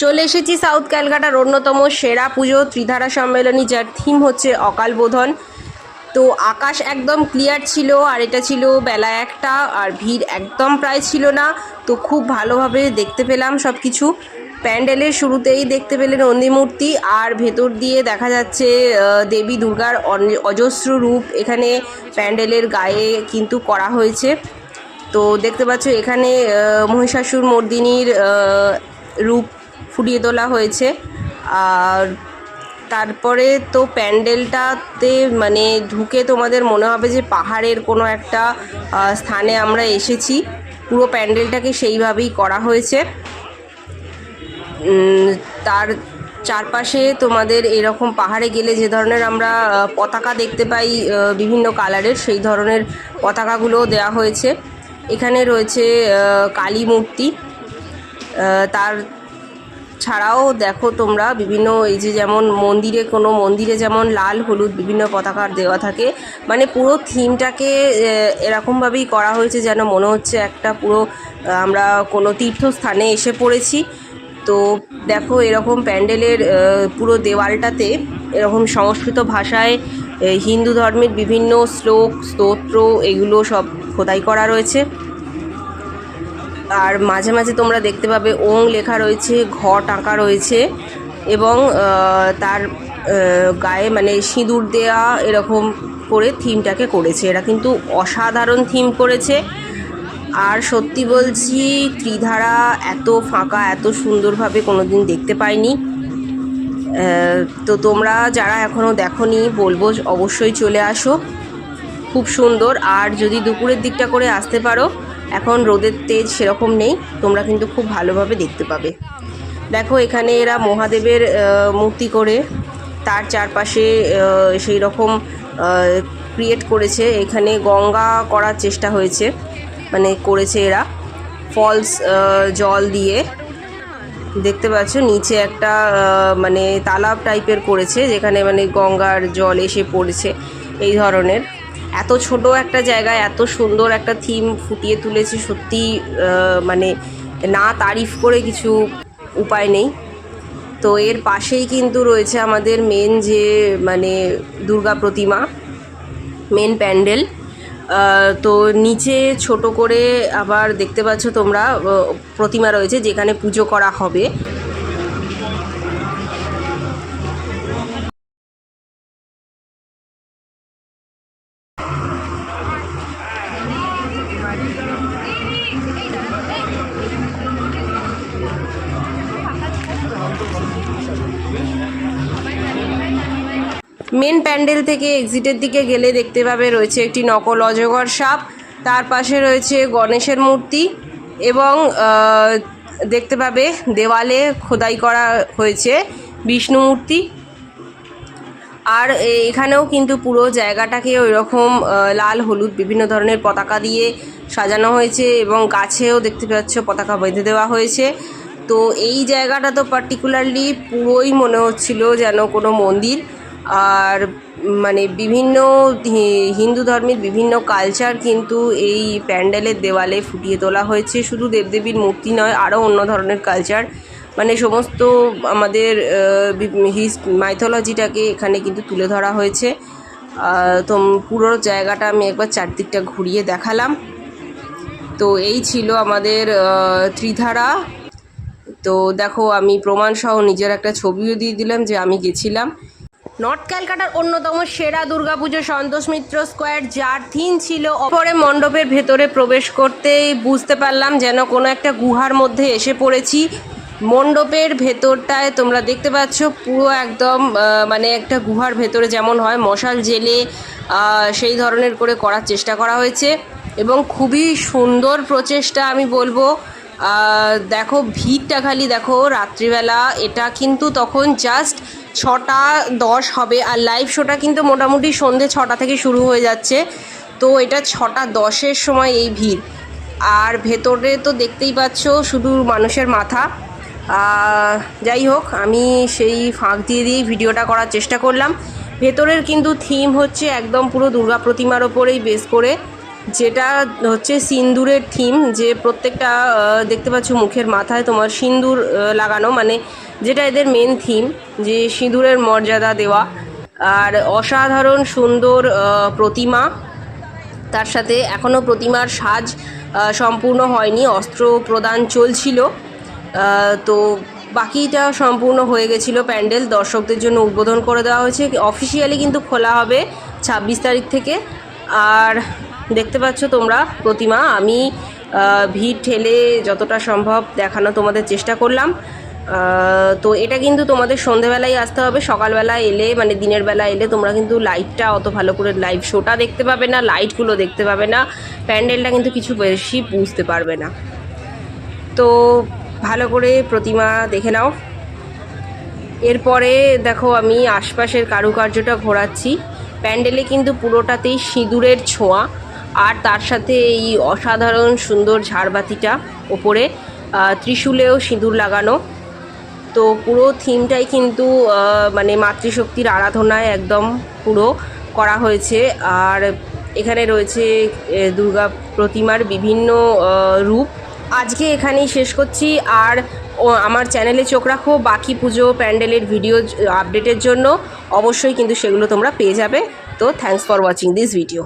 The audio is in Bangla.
চলে এসেছি সাউথ ক্যালকাটার অন্যতম সেরা পুজো ত্রিধারা সম্মেলনী, যার থিম হচ্ছে অকাল বোধন। তো আকাশ একদম ক্লিয়ার ছিল, আর এটা ছিল বেলা একটা, আর ভিড় একদম প্রায় ছিল না। তো খুব ভালোভাবে দেখতে পেলাম সব কিছু প্যান্ডেলের শুরুতেই দেখতে পেলেন নন্দীমূর্তি, আর ভেতর দিয়ে দেখা যাচ্ছে দেবী দুর্গার অজস্র রূপ এখানে প্যান্ডেলের গায়ে কিন্তু করা হয়েছে। তো দেখতে পাচ্ছ এখানে মহিষাসুর মর্দিনীর রূপ ফুটিয়ে তোলা হয়েছে। আর তারপরে তো প্যান্ডেলটাতে মানে ঢুকে তোমাদের মনে হবে যে পাহাড়ের কোনো একটা স্থানে আমরা এসেছি। পুরো প্যান্ডেলটাকে সেইভাবেই করা হয়েছে। তার চারপাশে তোমাদের এরকম পাহাড়ে গেলে যে ধরনের আমরা পতাকা দেখতে পাই বিভিন্ন কালারের, সেই ধরনের পতাকাগুলোও দেওয়া হয়েছে। এখানে রয়েছে কালী মূর্তি। তার ছাড়াও দেখো তোমরা বিভিন্ন এই যে যেমন মন্দিরে কোনো মন্দিরে যেমন লাল, হলুদ বিভিন্ন পতাকার দেওয়া থাকে মানে পুরো থিমটাকে এরকমভাবেই করা হয়েছে যেন মনে হচ্ছে একটা পুরো আমরা কোনো তীর্থস্থানে এসে পড়েছি। তো দেখো এরকম প্যান্ডেলের পুরো দেওয়ালটাতে এরকম সংস্কৃত ভাষায় হিন্দু ধর্মের বিভিন্ন শ্লোক, স্তোত্র, এগুলো সব খোদাই করা রয়েছে। আর মাঝে মাঝে তোমরা দেখতে পাবে ওং লেখা রয়েছে, ঘ টাঁকা রয়েছে এবং তার গায়ে মানে সিঁদুর দেয়া এরকম করে থিমটাকে করেছে। এরা কিন্তু অসাধারণ থিম করেছে। আর সত্যি বলছি, ত্রিধারা এত ফাঁকা, এত সুন্দরভাবে কোনোদিন দেখতে পাইনি। তো তোমরা যারা এখনও দেখোনি, বলব অবশ্যই চলে আসো। খুব সুন্দর। আর যদি দুপুরের দিকটা করে আসতে পারো এখন রোদের তেজ সেরকম নেই, তোমরা কিন্তু খুব ভালোভাবে দেখতে পাবে। দেখো, এখানে এরা মহাদেবের মূর্তি করে তার চারপাশে সেই রকম ক্রিয়েট করেছে। এখানে গঙ্গা করার চেষ্টা হয়েছে মানে করেছে এরা। ফলস জল দিয়ে। দেখতে পাচ্ছ, নিচে একটা মানে তালাব টাইপের করেছে, যেখানে মানে গঙ্গার জল এসে পড়েছে, এই ধরনের। এত ছোট একটা জায়গায় এত সুন্দর একটা থিম ফুটিয়ে তুলেছে, সত্যি মানে না তারিফ করে কিছু উপায় নেই। তো এর পাশেই কিন্তু রয়েছে আমাদের মেন যে মানে দুর্গা প্রতিমা মেন প্যান্ডেল। তো নিচে ছোট করে আবার দেখতে পাচ্ছ তোমরা প্রতিমা রয়েছে যেখানে পুজো করা হবে। মেন প্যান্ডেল থেকে এক্সিটের দিকে গেলে দেখতে পাবে রয়েছে একটি নকল অজগর সাপ। তার পাশে রয়েছে গণেশের মূর্তি এবং দেখতে পাবে দেওয়ালে খোদাই করা হয়েছে বিষ্ণু মূর্তি। আর এখানেও কিন্তু পুরো জায়গাটাকে ওই রকম লাল, হলুদ, বিভিন্ন ধরনের পতাকা দিয়ে সাজানো হয়েছে এবং গাছেও দেখতে পাচ্ছ পতাকা বেঁধে দেওয়া হয়েছে। তো এই জায়গাটা তো পার্টিকুলারলি পুরোই মনে হচ্ছিল যেন কোনো মন্দির। আর মানে বিভিন্ন হিন্দু ধর্মের বিভিন্ন কালচার কিন্তু এই প্যান্ডেলের দেওয়ালে ফুটিয়ে তোলা হয়েছে। শুধু দেবদেবীর মূর্তি নয়, আরও অন্য ধরনের কালচার মানে সমস্ত আমাদের হিস মাইথোলজিটাকে এখানে কিন্তু তুলে ধরা হয়েছে। তো পুরো জায়গাটা আমি একবার চারদিকটা ঘুরিয়ে দেখালাম। তো এই ছিল আমাদের ত্রিধারা। তো দেখো, আমি প্রমাণ সহ নিজের একটা ছবিও দিয়ে দিলাম যে আমি গেছিলাম। নর্থ ক্যালকাটার অন্যতম সেরা দুর্গাপুজো সন্তোষ মিত্র স্কোয়ার, যার থিম ছিল অপরে মণ্ডপের ভেতরে প্রবেশ করতেই বুঝতে পারলাম যেন কোনো একটা গুহার মধ্যে এসে পড়েছি। মণ্ডপের ভেতরটায় তোমরা দেখতে পাচ্ছ পুরো একদম মানে একটা গুহার ভেতরে যেমন হয়, মশাল জেলে সেই ধরনের করে করার চেষ্টা করা হয়েছে। এবং খুবই সুন্দর প্রচেষ্টা আমি বলব। দেখো, ভিড়টা খালি দেখো, রাত্রিবেলা, এটা কিন্তু তখন জাস্ট ছটা দশ হবে, আর লাইভ শোটা কিন্তু মোটামুটি সন্ধে ছটা থেকে শুরু হয়ে যাচ্ছে। তো এটা ছটা দশের সময় এই ভিড়। আর ভেতরে তো দেখতেই পাচ্ছ, শুধু মানুষের মাথা। যাই হোক, আমি সেই ফাঁক দিয়ে দিয়েই ভিডিওটা করার চেষ্টা করলাম। ভেতরের কিন্তু থিম হচ্ছে একদম পুরো দুর্গা প্রতিমার ওপরেই বেস করে। যেটা হচ্ছে সিন্দুরের থিম, যে প্রত্যেকটা দেখতে পাচ্ছ মুখের মাথায় তোমার সিন্দুর লাগানো মানে যেটা এদের মেন থিম যে সিঁদুরের মর্যাদা দেওয়া। আর অসাধারণ সুন্দর প্রতিমা, তার সাথে এখনও প্রতিমার সাজ সম্পূর্ণ হয়নি, অস্ত্র প্রদান চলছিল। তো বাকিটা সম্পূর্ণ হয়ে গেছিল প্যান্ডেল, দর্শকদের জন্য উদ্বোধন করে দেওয়া হয়েছে। অফিসিয়ালি কিন্তু খোলা হবে ছাব্বিশ তারিখ থেকে। আর দেখতে পাচ্ছ তোমরা, প্রতিমা। আমি ভিড় ঠেলে যতটা সম্ভব দেখানো তোমাদের চেষ্টা করলাম। তো এটা কিন্তু তোমাদের সন্ধেবেলায় আসতে হবে। সকালবেলা এলে মানে দিনের বেলা এলে তোমরা কিন্তু লাইটটা অত ভালো করে লাইভ শোটা দেখতে পাবে না লাইটগুলো দেখতে পাবে না। প্যান্ডেলটা কিন্তু কিছু বেশি বুঝতে পারবে না। তো ভালো করে প্রতিমা দেখে নাও। এরপরে দেখো আমি আশপাশের কারুকার্যটা ঘোরাচ্ছি। প্যান্ডেলে কিন্তু পুরোটাতেই সিঁদুরের ছোঁয়া। আর তার সাথে এই অসাধারণ সুন্দর ঝাড়বাতিটা ওপরে ত্রিশূলেও সিঁদুর লাগানো। তো পুরো থিমটাই কিন্তু মানে মাতৃশক্তির আরাধনায় একদম পুরো করা হয়েছে। আর এখানে রয়েছে দুর্গা প্রতিমার বিভিন্ন রূপ। আজকে এখানেই শেষ করছি। আর আমার চ্যানেলে চোখ রাখো বাকি পুজো, প্যান্ডেলের ভিডিও, আপডেটের জন্য। অবশ্যই কিন্তু সেগুলো তোমরা পেয়ে যাবে। তো thanks for watching this video